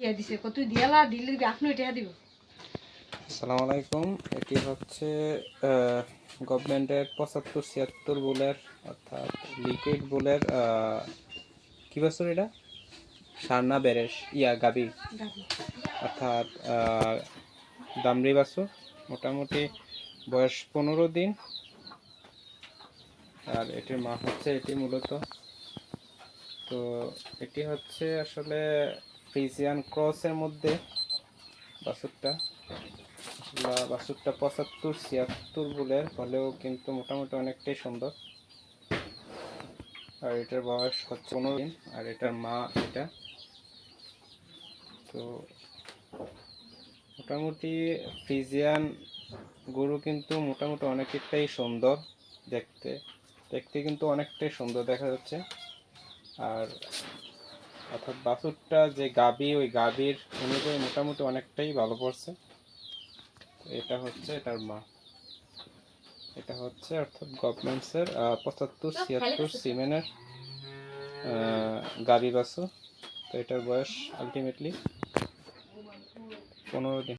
ইয়া দিছে কত দিয়ালা দিলে আপনি এটা দিব। আসসালামু আলাইকুম এটি হচ্ছে গভর্নমেন্টের পঁচাত্তর ছিয়াত্তর বুলের অর্থাৎ লিকুইড বুলের কি বছর এটা? সারনা বেরেস ইয়া গাবি। অর্থাৎ দামরি বাছুর মোটামুটি বয়স পনেরো দিন। আর এটির মা হচ্ছে এটি মূলত। তো এটি হচ্ছে আসলে ফ্রিজিয়ান ক্রসের মধ্যে বাছুরটা বা বাছুরটা পঁচাত্তর ছিয়াত্তর বুলের হলেও কিন্তু মোটামুটি অনেকটাই সুন্দর। আর এটার বয়স হচ্ছে পনেরো দিন, আর এটার মা এটা। তো মোটামুটি ফ্রিজিয়ান গরু কিন্তু মোটামুটি অনেকটাই সুন্দর দেখতে। দেখতে কিন্তু অনেকটাই সুন্দর দেখা যাচ্ছে। আর অর্থাৎ বাছুরটা যে গাবি ওই গাবির অনুযায়ী মোটামুটি অনেকটাই ভালো পড়ছে। এটা হচ্ছে এটার মা। এটা হচ্ছে অর্থাৎ গভর্নমেন্টসের পঁচাত্তর ছিয়াত্তর সিমেনের গাবি বাছুর। তো এটার বয়স আলটিমেটলি পনেরো দিন।